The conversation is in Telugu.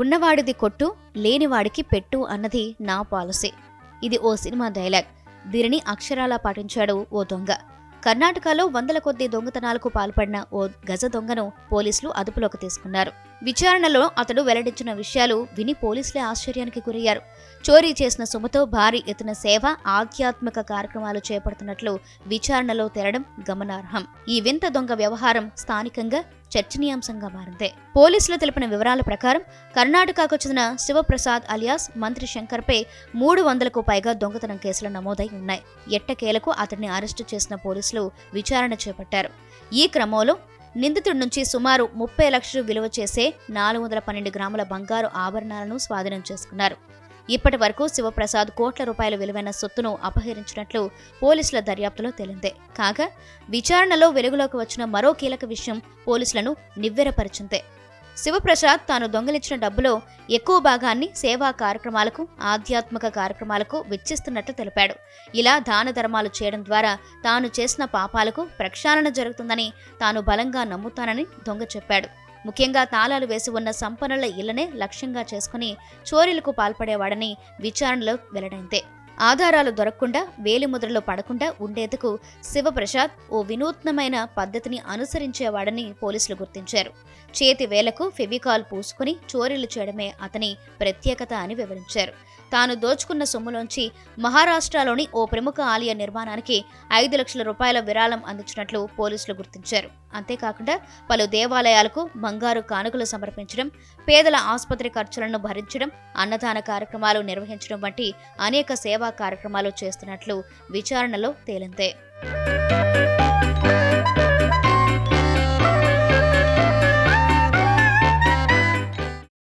ఉన్నవాడిది కొట్టు లేనివాడికి పెట్టు అన్నది నా పాలసీ. ఇది ఓ సినిమా డైలాగ్. దీనిని అక్షరాలా పాటించాడు ఓ దొంగ. కర్ణాటకలో వందల కొద్ది దొంగతనాలకు పాల్పడిన ఓ గజ దొంగను పోలీసులు అదుపులోకి తీసుకున్నారు. విచారణలో అతడు వెల్లడించిన విషయాలు విని పోలీసులే ఆశ్చర్యానికి గురయ్యారు. చోరీ చేసిన సొమ్ముతో భారీ ఎత్తున సేవ ఆధ్యాత్మిక కార్యక్రమాలు చేపడుతున్నట్లు విచారణలో తేలడం గమనార్హం. ఈ వింత దొంగ వ్యవహారం స్థానికంగా చర్చనీయాంశంగా మారింది. పోలీసులు తెలిపిన వివరాల ప్రకారం కర్ణాటకకు చెందిన శివప్రసాద్ అలియాస్ మంత్రి శంకర్పై మూడు వందలకు పైగా దొంగతనం కేసులు నమోదై ఉన్నాయి. ఎట్టకేలకు అతడిని అరెస్టు చేసిన పోలీసులు విచారణ చేపట్టారు. ఈ క్రమంలో నిందితుడి నుంచి సుమారు ముప్పై లక్షలు విలువ చేసే నాలుగు వందల పన్నెండు గ్రాముల బంగారు ఆభరణాలను స్వాధీనం చేసుకున్నారు. ఇప్పటి వరకు శివప్రసాద్ కోట్ల రూపాయల విలువైన సొత్తును అపహరించినట్లు పోలీసుల దర్యాప్తులో తేలిందే. కాగా విచారణలో వెలుగులోకి వచ్చిన మరో కీలక విషయం పోలీసులను నివ్వెరపరిచిందే. శివప్రసాద్ తాను దొంగలించిన డబ్బులో ఎక్కువ భాగాన్ని సేవా కార్యక్రమాలకు ఆధ్యాత్మిక కార్యక్రమాలకు వెచ్చిస్తున్నట్లు తెలిపాడు. ఇలా దాన ధర్మాలు చేయడం ద్వారా తాను చేసిన పాపాలకు ప్రక్షాళన జరుగుతుందని తాను బలంగా నమ్ముతానని దొంగ చెప్పాడు. ముఖ్యంగా తాళాలు వేసి ఉన్న సంపన్నుల ఇళ్ళనే లక్ష్యంగా చేసుకుని చోరీలకు పాల్పడేవాడని విచారణలో వెల్లడైందే. ఆధారాలు దొరకకుండా వేలిముద్రలో పడకుండా ఉండేందుకు శివప్రసాద్ ఓ వినూత్నమైన పద్ధతిని అనుసరించేవాడని పోలీసులు గుర్తించారు. చేతి వేలకు ఫెవికాల్ పూసుకుని చోరీలు చేయడమే అతని ప్రత్యేకత అని వివరించారు. తాను దోచుకున్న సొమ్ములోంచి మహారాష్ట్రలోని ఓ ప్రముఖ ఆలయ నిర్మాణానికి ఐదు లక్షల రూపాయల విరాళం అందించినట్లు పోలీసులు గుర్తించారు. అంతేకాకుండా పలు దేవాలయాలకు బంగారు కానుకలు సమర్పించడం పేదల ఆసుపత్రి ఖర్చులను భరించడం అన్నదాన కార్యక్రమాలు నిర్వహించడం వంటి అనేక సేవా కార్యక్రమాలు చేస్తున్నట్లు విచారణలో తేలిందే.